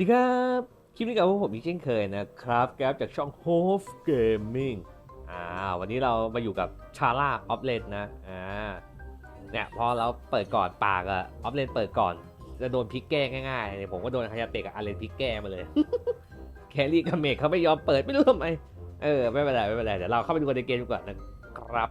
วัสดีครับ คลิปนี้กับพวกผมอีกเช่นเคยนะครับแก๊ปจากช่อง h o f Gaming อ่าวันนี้เรามาอยู่กับชาร่าออฟเลนนะอ่าเนี่ยพอเราเปิดก่อนปากอะออฟเลนเปิดก่อน จะโดนพลิกแก้ง่ายๆเนี่ยผมก็โดนฮายาเตะกับอาเลนพลิกแก้มาเลย แครี่กับเมกเขาไม่ยอมเปิดไม่รู้ทำไมเออไม่เป็นไรไม่เป็นไรเดี๋ยวเราเข้าไปดูกันในเกมดีกว่านะครับ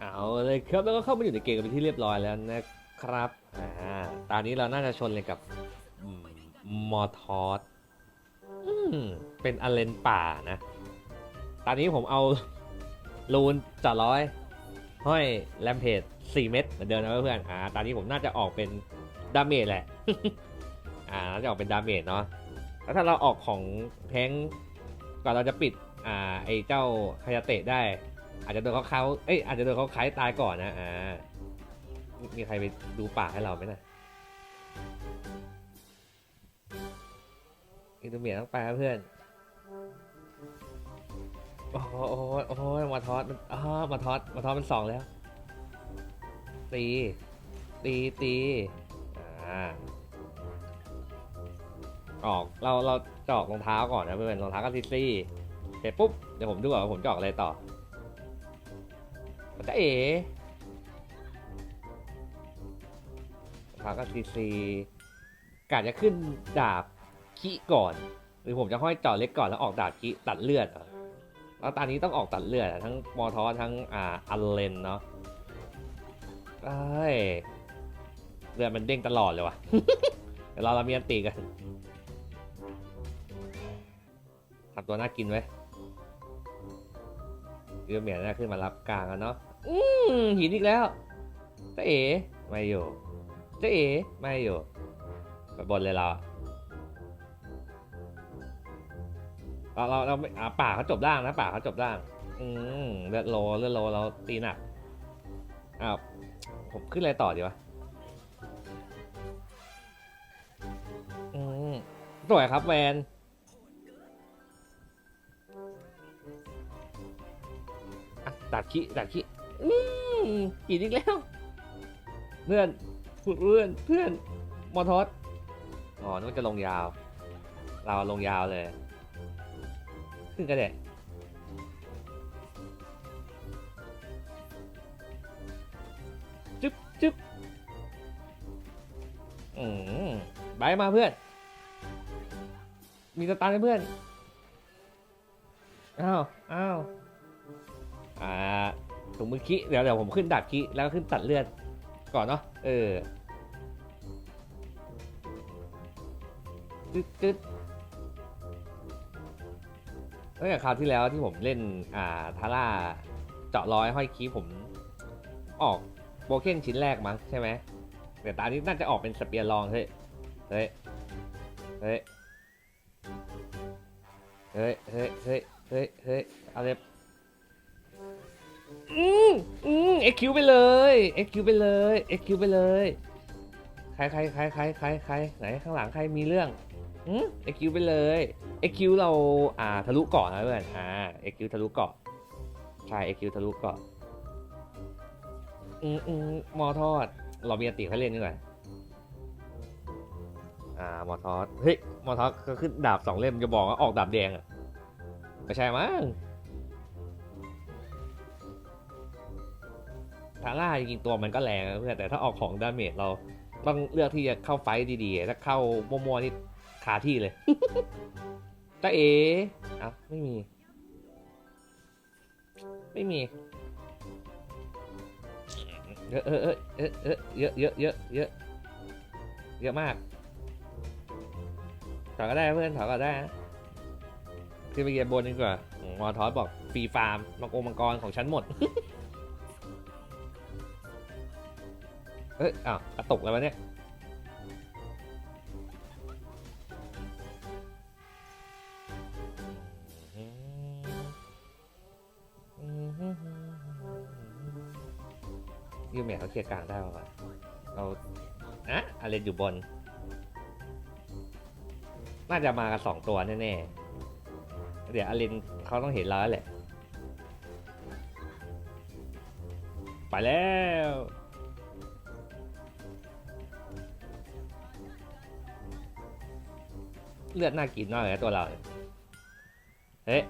เอาเลยครับแล้วก็เข้ามาอยู่ในเกมกันเป็นที่เรียบร้อยแล้วนะ ครับอ่าตอนนี้เราน่าจะชนเลยกับอืมมอทอสอืมเป็นอเลนป่านะ ตอนนี้ผมเอาลูนจ่อร้อย ห้อยแลมเพจ4เม็ดเหมือนเดิมนะเพื่อนๆอ่าตอนนี้ผมน่าจะออกเป็นดาเมจแหละ อ่าน่าจะออกเป็นดาเมจเนาะแล้วถ้าเราออกของแทงก่อนเราจะปิด อ่า ไอเจ้าคายาเตะได้ อาจจะโดนเขาเขาเอ้ยอาจจะโดนเขาคล้ายตายก่อนนะอ่า มีใครไปดูป่าให้เราไหมนะอินเตอร์เมียต้องไปครับเพื่อน โอ้โหโอ้โหมาทอดมันอ๋อมาทอดมาทอดมันสองแล้ว ตี ตี ตี อ่า ออก เรา เราจอกรองเท้าก่อนนะเพื่อนรองเท้ากับซิซี่เสร็จปุ๊บ เดี๋ยวผมดูก่อนว่าผมจออกอะไรต่อจะเอ๋าก็ซีซีกาจะขึ้นดาบคิก่อน หรือผมจะห้อยจ่อเล็กก่อนแล้วออกดาบคิตัดเลือดเหรอแล้วตอนนี้ต้องออกตัดเลือดทั้งมอทอทั้งอ่าอัลเลนเนาะเอ้ยเลือดมันเด้งตลอดเลยวะเดี๋ยวเราเรามีอันตีกันทำตัวน่ากินไว้เรือเหมียนน่าขึ้นมารับกลางแล้วเนาะ อืมหินอีกแล้วเจ๊เอ๋ไม่อยู่ เจ๊เอ๋ไม่อยู่ไปบนเลยเราเราเราเราไม่อ่าป่าเขาจบล่างนะป่าเขาจบล่าง อืมเลือดโลเลือดโลเราตีหนักอ้าวผมขึ้นอะไรต่อดีวะอืมสวยครับแวนตัดขี้ตัดขี้อืมกินอีกแล้วเพื่อน เพื่อนเพื่อนมอทอสอ๋อนึกว่าจะลงยาว เราลงยาวเลย ขึ้นกระเด็จึ๊บจึ๊บอืมบายมาเพื่อน มีสตาร์ทให้เพื่อน อ้าว อ้าว อ่าถุงมือคิเดี๋ยวเดี๋ยวผมขึ้นดัดคิแล้วก็ขึ้นตัดเลือดก่อนเนาะ เออ ตึ๊ดตึ๊ดเมื่อคราวที่แล้วที่ผมเล่นอ่าทาร่าเจาะร้อยห้อยคีผมออกโบเคนชิ้นแรกมั้งใช่ไหมแต่ตอนนี้น่าจะออกเป็นสเปียร์ลองเฮ้ยเฮ้ยเฮ้ยเฮ้ยเฮ้ยเฮ้ยเฮ้ยเฮ้ยเอาเลยอืมอืมเอ็กคิวไปเลยเอ็กคิวไปเลยเอ็กคิวไปเลยใครใครใครใครใครใครไหนข้างหลังใครมีเรื่อง อืมเอ็กคิวไปเลยเอ็กคิวเราอ่าทะลุเกาะนะเพื่อนอ่าเอ็กคิวทะลุเกาะใช่เอ็กคิวทะลุเกาะอืมอืมมอทอด เรามีอติให้เล่นดีกว่าอ่ามอทอดเฮ้ยมอทอดก็ขึ้นดาบสองเล่มจะบอกว่าออกดาบแดงอะไม่ใช่มั้งทาร่าจริงตัวมันก็แรงนะเพื่อนแต่ถ้าออกของดาเมจเราต้องเลือกที่จะเข้าไฟต์ดีๆถ้าเข้ามัวๆนี่ คาที่เลยตาเอ๋อะไม่มี ไม่มี เยอะเออเออเออเออเยอะเยอะเยอะเยอะเยอะมากถอยก็ได้เพื่อนถอยก็ได้นะขึ้นไปเกียร์บนดีกว่าอืมมอทอสบอกฟรีฟาร์มมังกรมังกรของฉันหมด เอ้ยอ้าวกระตกแล้ววะเนี่ย ลียร์กลางได้ป่ะเราอะอาเลนอยู่บน น่าจะมากันสองตัวแน่ๆ เดี๋ยวอาเลนเขาต้องเห็นเราแล้วแหละ ไปแล้วเลือดน่ากินมากเลยตัวเรา เฮ้ย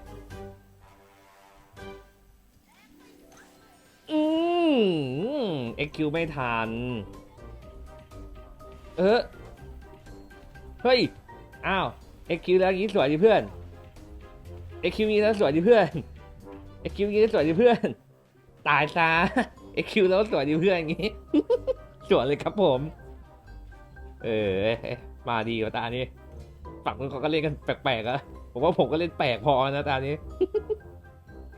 เอ็กคิวไม่ทัน เออ เฮ้ย อ้าวเอ็กคิวแล้วอย่างนี้สวยดิเพื่อนเอ็กคิวนี้แล้วสวยดิเพื่อนเอ็กคิวนี้แล้วสวยดิเพื่อน ตายซะเอ็กคิวแล้วสวยดิเพื่อนอย่างนี้ สวยเลยครับผม เออ มาดีกว่าตานี้ฝั่งนู้นเขาก็เล่นกันแปลกๆอะผมว่าผมก็เล่นแปลกพอนะตานี้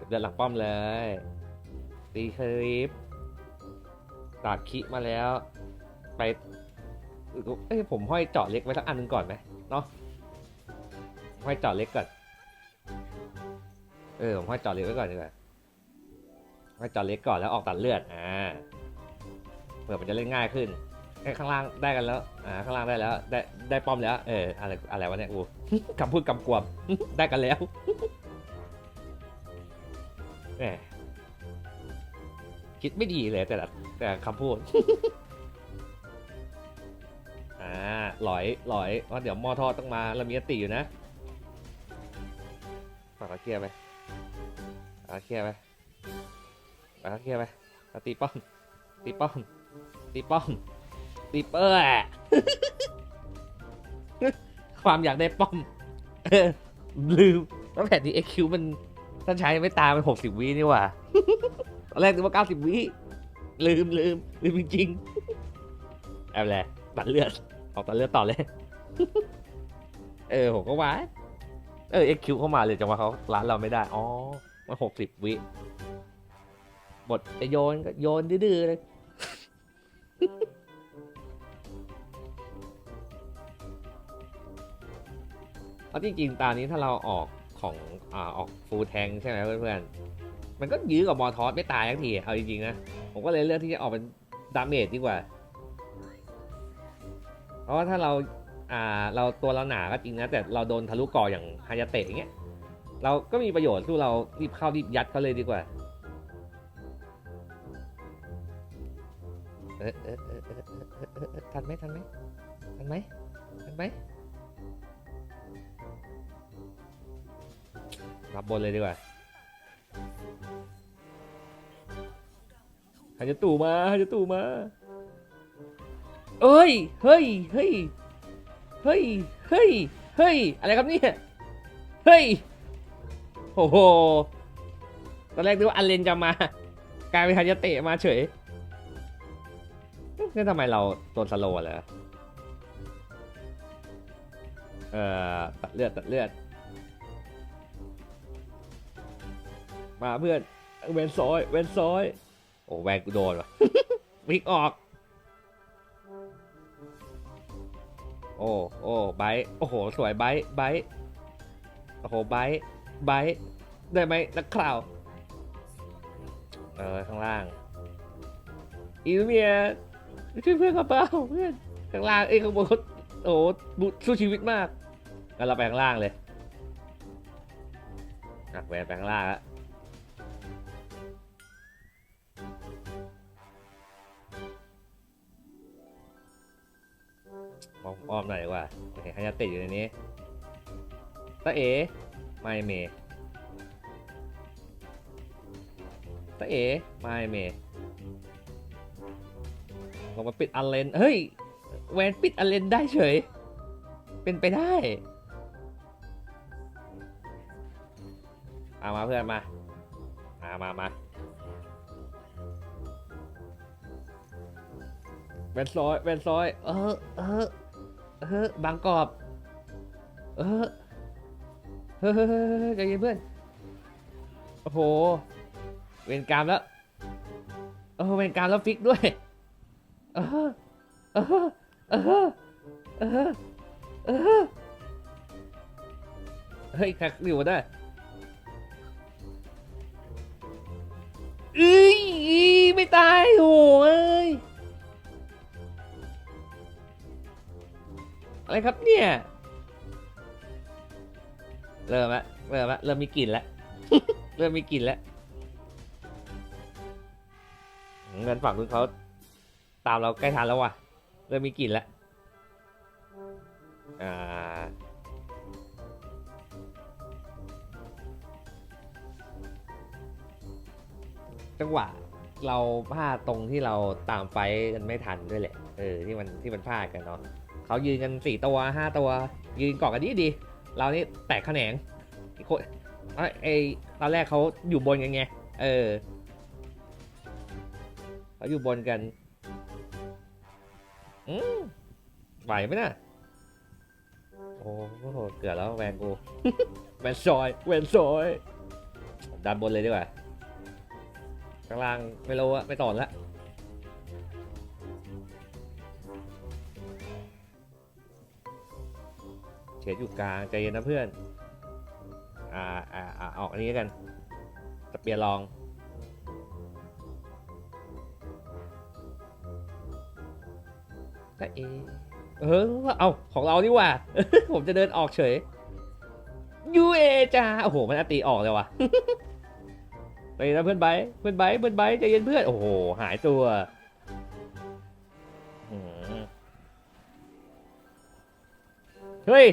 เดินหลังป้อมเลยตีคลิป ตาดคิมาแล้ว ไปเอ้ยผมห้อยเจาะเล็กไว้สักอันหนึงก่อนไหมเนาะห้อยเจาะเล็กก่อนเออผมห้อยเจาะเล็กไว้ก่อนดีกว่าห้อยเจาะเล็กก่อนแล้วออกตัดเลือดอ่าเผื่อมันจะเล่นง่ายขึ้นไอข้างล่างได้กันแล้วอ่าข้างล่างได้แล้ว ได้ได้ป้อมแล้ว เอออะไรอะไรวะเนี่ยอูคำพูดกำกวมได้กันแล้วแหม คิดไม่ดีเลยแต่ละแต่คำพูด อ่าหลอยหลอยว่าเดี๋ยวมอทอต้องมาเรามีอติอยู่นะฝากเคลียร์ไปฝากเคลียร์ไปฝากเคลียร์ไปตีป้อมตีป้อมตีป้อมตีเปอร์ความอยากได้ป้อมลืมว่าแผ่นนี้ XQ มันถ้าใช้ไม่ตายมันหกสิบวินี่หว่า อนแรกนึกว่าเก้าสิบวิลืมลืมลืมจริงๆแอบแหละตัดเลือดออกตัดเลือดต่อเลย เออผมก็ว่าเออ XQ เข้ามาเลยจังหว่าเขาร้านเราไม่ได้อ๋อมันหกสิบวิบทจะโยนก็โยนดื้อๆเลยเพราะจริงๆตานี้ถ้าเราออกของอ่าออกฟูลแทงใช่ไหมเพื่อนๆ มันก็ยื้อกว่ามอทอสไม่ตายทักทีเอาจริงๆนะ ผมก็เลยเลือกที่จะออกเป็นดาเมจดีกว่า เพราะว่าถ้าเราอ่าเราตัวเราหนาก็จริงนะ แต่เราโดนทะลุก่ออย่างฮายาเตะอย่างเงี้ยเราก็มีประโยชน์สู้เรารีบเข้ารีบยัดเขาเลยดีกว่าเออเออเออเออเออเออเออทันไหมทันไหมทันไหมทันไหมรับบนเลยดีกว่า หาจะตู่มาหาจะตู่มา เอ้ย เฮ้ย เฮ้ย เฮ้ย เฮ้ย เฮ้ย อะไรครับเนี่ย เฮ้ย โอ้โห ตอนแรกนึกว่าอันเลนจะมา กลายเป็นฮายาเตะมาเฉยนี่ทำไมเราโดนสโลว์เลยเอ่อ ตัดเลือด ตัดเลือด มาเพื่อน เวนซอย เวนซอย โอ้แวนกูโดนว่ะวิกออก โอ้โอ้ไบต์โอ้โห สวยไบต์ไบต์โอ้โหไบต์ไบต์ได้ไหมนักข่าว เออ ข้างล่างอีเมียช่วยเพื่อนกับเปล่าเพื่อนข้างล่างเอ้ยข้างบนเขาโอ้โหบุสู้ชีวิตมากงั้นเราไปข้างล่างเลยอะแหวนไปข้างล่างแล้ว อ้อมหน่อยดีกว่าโอเคขยะติดอยู่ในนี้ตาเอ๋ไม่เมตาเอ๋ไม่เมลงมาปิดอันเลนเฮ้ยแวนปิดอันเลนได้เฉย เป็นไปได้เอามาเพื่อนมามามามาแวนซอยแวนซอย เออเออ เออบางกรอบ เออเฮ้ยเฮ้ยเฮ้ยเฮ้ยใจเย็นเพื่อน โอ้โห เวนกรรมแล้วเออเวนกรรมแล้วฟิกด้วย เออ เออ เออ เออ เออ เฮ้ยแคกอยู่ได้เอ้ยไม่ตายโหเอ้ย อะไรครับเนี่ย เริ่มละเริ่มละเริ่มมีกลิ่นละ เริ่มมีกลิ่นละเงินฝั่งนู้นเขาตามเราใกล้ทันแล้วว่ะ เริ่มมีกลิ่นละอ่จังหวะเราพลาดตรงที่เราตามไฟกันไม่ทันด้วยแหละ เออที่มันที่มันพลาดกันเนาะ เขายืนกันสี่ตัวห้าตัว ยืนเกาะกันดีดีๆเรานี่แตกแขนงอีกคนเอ้ยไอตอนแรกเขาอยู่บนกันไงเออเขาอยู่บนกันอืมไหวไหมน่ะโอ้โหเกือบแล้วแวนกูแวนซอยแวนซอยดันบนเลยดีกว่าข้างล่างไม่รู้อะไม่ต่อนละ เฉดอยู่กลางใจเย็นนะเพื่อน อ่าอ่าอ่าออกอันนี้กันสเปียร์ลองก็เอเออเอาของเรานี่ว่า ผมจะเดินออกเฉยยูเอจ้าโอ้โห มันอติออกเลยว่ะไปนะเพื่อนไบร์เพื่อนไบร์เพื่อนไบร์ใจเย็นเพื่อน โอ้โห หายตัวเฮ้ย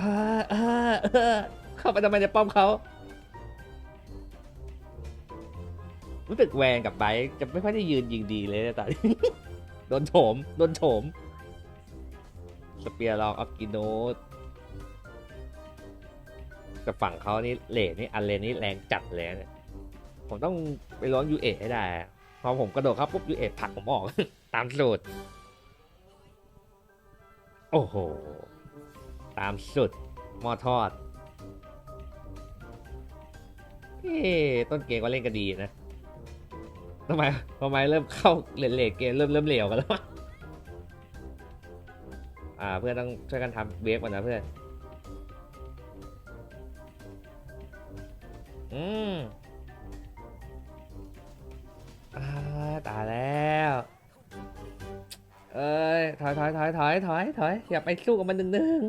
อ่าอ่าอ่าเข้าไปทำไมในป้อมเขา รู้สึกแวงกับไบร์จะไม่ค่อยได้ยืนยิงดีเลยนะตอนนี้ โดนโถม โดนโถม สเปียร์ลองออกิโนสกับฝั่งเขานี่เลนนี่อันเลนนี่แรงจัดเลยนะเนี่ยผมต้องไปร้องยูเอให้ได้อะพอผมกระโดดเข้าปุ๊บยูเอผลักผมออก ตามสูตรโอ้โห ตามสุดหม้อทอดเอ๊ะต้นเกมก็เล่นกันดีนะทำไมทำไมเริ่มเข้าเลนเลนเกมเริ่มเริ่มเหลวกันแล้วอ่าเพื่อนต้องช่วยกันทำเวฟก่อนนะเพื่อนอืมอ่าตายแล้วเอ้ยถอยถอยถอยถอยถอยถอยอย่าไปสู้กับมันหนึ่งหนึ่ง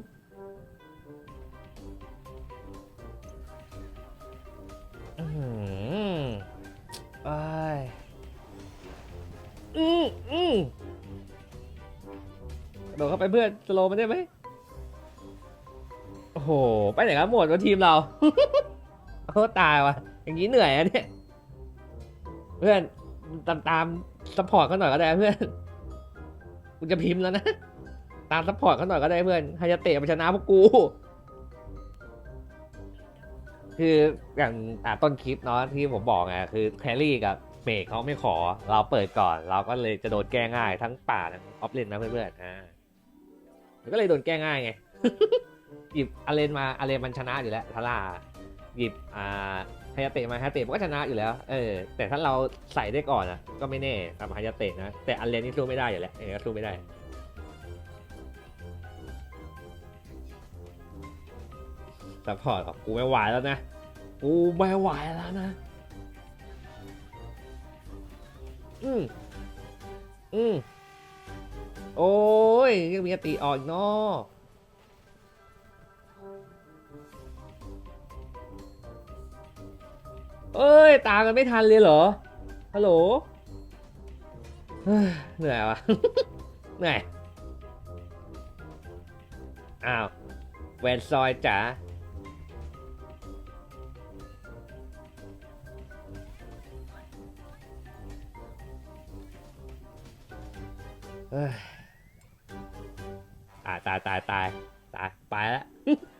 เพื่อนสโลมันได้ไหมโอ้โห ไปไหนครับหมดว่าทีมเรา โอ้ตายว่ะ อย่างนี้เหนื่อยอะเนี่ย เพื่อนตามตามซัพพอร์ตเขาหน่อยก็ได้เพื่อนกูจะพิมพ์แล้วนะ ตามซัพพอร์ตเขาหน่อยก็ได้เพื่อนฮายาเตะมาชนะพวกกู คืออย่างอ่าต้นคลิปเนาะที่ผมบอกไงคือแคลรี่กับเมกเขาไม่ขอ เราเปิดก่อน เราก็เลยจะโดนแก้ง่ายทั้งป่าทั้งออฟเลนนะเพื่อนๆอ่ามัน ก็เลยโดนแก้ง่ายไง หยิบอาเลนมาอาเลนมันชนะอยู่แล้วทาร่าหยิบอ่าฮายาเตะมาฮายาเตะมันก็ชนะอยู่แล้ว เออ แต่ถ้าเราใส่ได้ก่อนอะก็ไม่แน่กับฮายาเตะนะ แต่อันเลนนี่สู้ไม่ได้อยู่แล้วเออสู้ไม่ได้ซัพพอร์ตของกูไม่ไหวแล้วนะ กูไม่ไหวแล้วนะ อืมอืม โอ้ยยังมีอติออกอีกเนาะเอ้ย ตามกันไม่ทันเลยเหรอ ฮัลโหลเฮ้ยเหนื่อยวะเหนื่อย อ้าวแวนซอยจ๋าเฮ้ย ตายตายตายตายตายไปแล้ว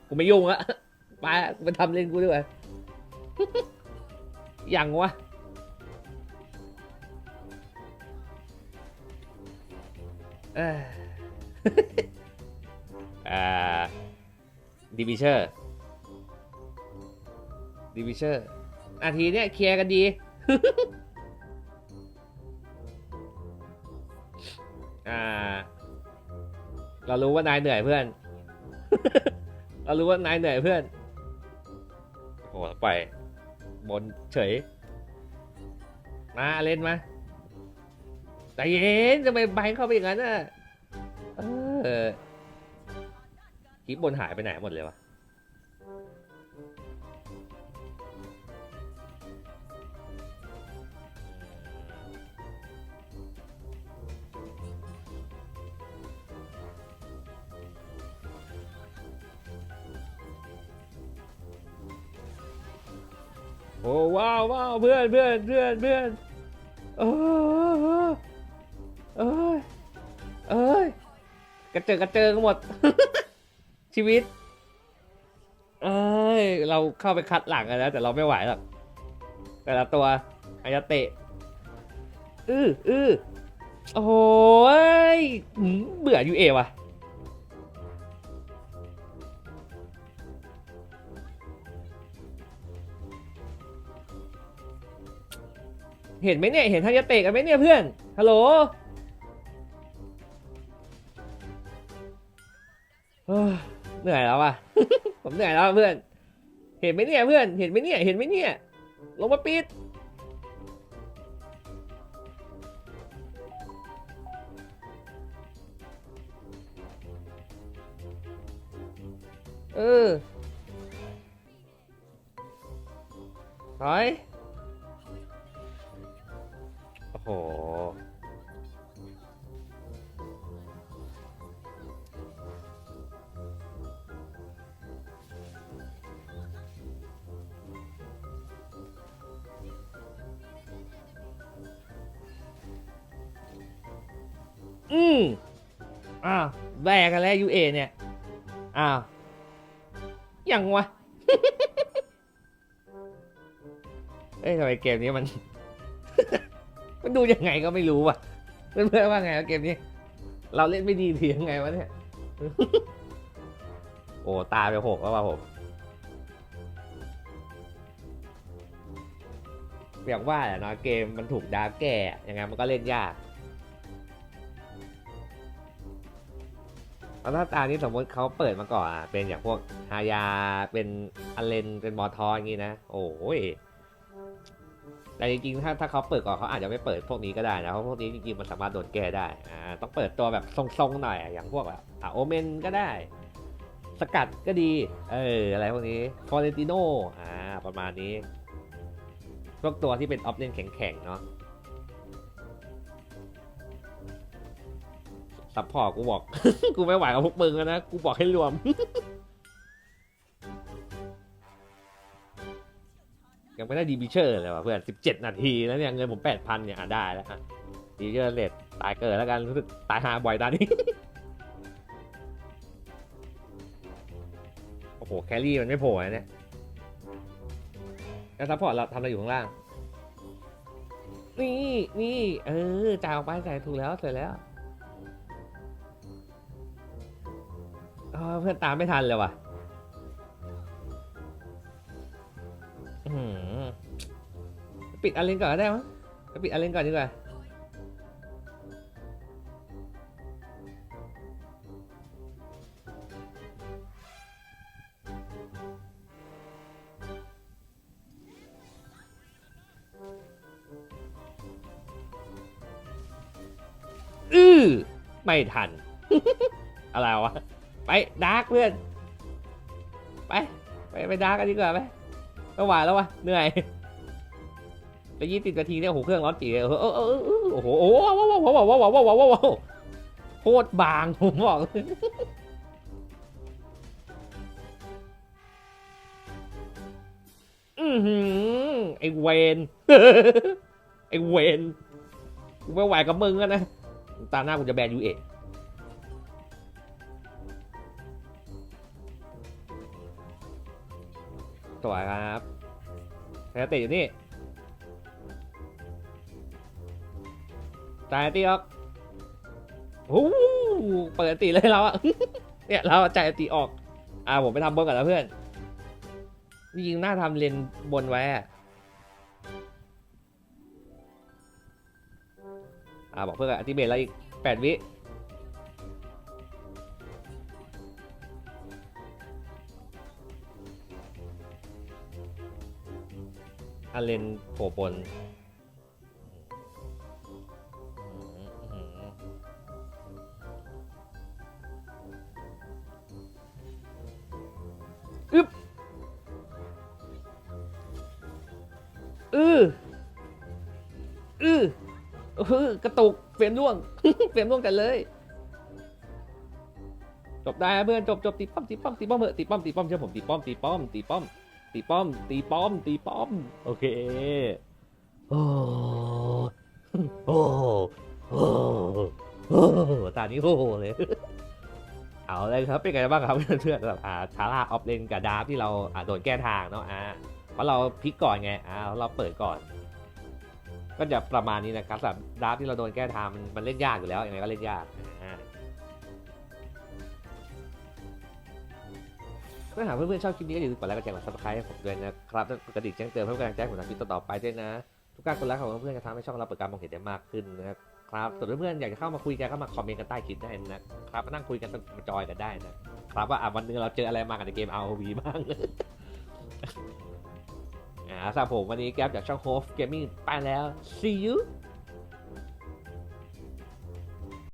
กูไม่ยุ่งละไปละกูไปทำเล่นกูด้วยยังวะเออ่าดิวิเชอร์ดิวิเชอร์นาทีเนี้ยเคลียร์กันดี เรารู้ว่านายเหนื่อยเพื่อน เรารู้ว่านายเหนื่อยเพื่อนโอ้โหไปบนเฉย มาเล่นมาใจเย็นจะไปใบเข้าไปอย่างนั้นน่ะเออคลิปบนหายไปไหนหมดเลยวะ โอ้ว้าวว้าวเพื่อนเพื่อนเพื่อนเพื่อนเออเอ้ยเอ้ยกระเจิงกระเจิงหมด ชีวิต เอ้ยเราเข้าไปคัดหลังกันแล้วแต่เราไม่ไหวหรอกแต่ละตัวอายาเตะอืออือโอ้ยเบื่อยูเอว่ะ เห็นไหมเนี่ย เห็นทายเตะกันไหมเนี่ยเพื่อน ฮัลโหลเหนื่อยแล้วอะ ผมเหนื่อยแล้วเพื่อน เห็นไหมเนี่ยเพื่อน เห็นไหมเนี่ย เห็นไหมเนี่ย ลงมาปิด อ้าวแบกกันแล้วยูเอเนี่ย อ้าว ยังวะ เอ้ยทำไมเกมนี้มัน มันดูยังไงก็ไม่รู้ว่ะ เพื่อนๆว่าไงวะเกมนี้ เราเล่นไม่ดีหรือยังไงวะเนี่ย โอ้ตายไปหกแล้วว่ะผมอย่างว่าแหละเนาะเกมมันถูกดาร์กแก่ยังไงมันก็เล่นยาก แล้วถ้าตานี้สมมติเขาเปิดมาก่อนอะเป็นอย่างพวกฮายาเป็นอเลนเป็นมอทออย่างงี้นะ โอ้ยแต่จริงๆถ้าถ้าเขาเปิดก่อนเขาอาจจะไม่เปิดพวกนี้ก็ได้นะเพราะพวกนี้จริงๆมันสามารถโดนแก้ได้อ่าต้องเปิดตัวแบบทรงๆหน่อยอย่างพวกแบบอะโอเมนก็ได้ สกัดก็ดี เอออะไรพวกนี้ฟอเรนติโนอ่าประมาณนี้พวกตัวที่เป็นออฟเลนแข็งๆเนาะ ซัพพอร์ตกูบอก กูไม่ไหวกับพวกมึงแล้วนะ กูบอกให้รวม ยังไม่ได้ดีบิเชอร์เลยว่ะเพื่อน17นาทีแล้วเนี่ยเงินผม8,000เนี่ยอะได้แล้วอะดีบิเชอร์เลทตายเกิดแล้วกันรู้สึกตายหาบ่อยตอนนี้ โอ้โหแครี่มันไม่โผล่นะเนี่ยแล้วซัพพอร์ตเราทำอะไรอยู่ข้างล่าง นี่นี่เออจ่ายออกไปจ่ายถูกแล้วเสร็จแล้ว เพื่อนตามไม่ทันเลยว่ะปิดอันเลนก่อนก็ได้มั้งไปปิดอันเลนก่อนดีกว่าอือไม่ทัน อะไรวะ ไปดาร์กเพื่อน ไป ไปไปดาร์กกันดีกว่าไปไม่ไหวแล้ววะเหนื่อยไปยี่สิบนาทีเนี่ยโอ้โหเครื่องร้อนจีเลยเออเออเออเออโอ้โหโอ้โหว้าวว้าวว้าวว้าวว้าวว้าวว้าวว้าวโคตรบางผมบอกอือหือไอเวนไอเวนกูไม่ไหวกับมึงแล้วนะตาหน้ากูจะแบนยูเอ สวยครับแพตติอยู่นี่ตายตีออกโอ้เปิดตีเลยเราอะเนี่ยเราจ่ายตีออก อ่าผมไปทำบนก่อนแล้วเพื่อนยิงหน้าทำเลนบนไว้อะอ่าบอกเพื่อนอติเบตแล้วอีกแปดวิ อาเลนโผล่บนอึ๊บอืออือเออกระตุกเฟรมร่วง เฟรมร่วงกันเลย จบได้เพื่อนจบจบตีป้อมตีป้อมตีป้อมเหอะตีป้อมตีป้อมเชื่อผมตีป้อมตีป้อมตีป้อม ตีป้อม ตีป้อม ตีป้อม โอเค โอ้โอ้โอ้โอ้ตานี้โอ้โหเลย เอาเลยครับ เป็นไงบ้างครับเพื่อนๆแบบอ่าชาร่าออฟเลนกับดาร์ฟที่เราอ่าโดนแก้ทางเนาะอ่าเพราะเราพลิกก่อนไงอ่าเราเปิดก่อน ก็จะประมาณนี้นะครับสำหรับดาร์ฟที่เราโดนแก้ทางมันมันเล่นยากอยู่แล้วยังไงก็เล่นยาก ถ้าหากเพื่อนๆชอบคลิปนี้ก็อย่าลืมกดไลค์กดแชร์กดซับสไครต์ให้ผมด้วยนะครับแล้วกดกระดิ่งแจ้งเตือนเพื่อเป็นกำลังใจผมทำคลิปต่อๆไปด้วยนะ ทุกการกดไลค์ของเพื่อนๆจะทำให้ช่องเราเปิดการมองเห็นได้มากขึ้นนะครับส่วนเพื่อนๆอยากจะเข้ามาคุยกันก็มาคอมเมนต์กันใต้คลิปได้นะครับมานั่งคุยกันมาจอยกันได้นะครับว่าอะวันนึงเราเจออะไรมากันในเกม ROV บ้างอ่าสำหรับผมวันนี้แก๊ปจากช่องโฮฟเกมมิ่งไปแล้ว see you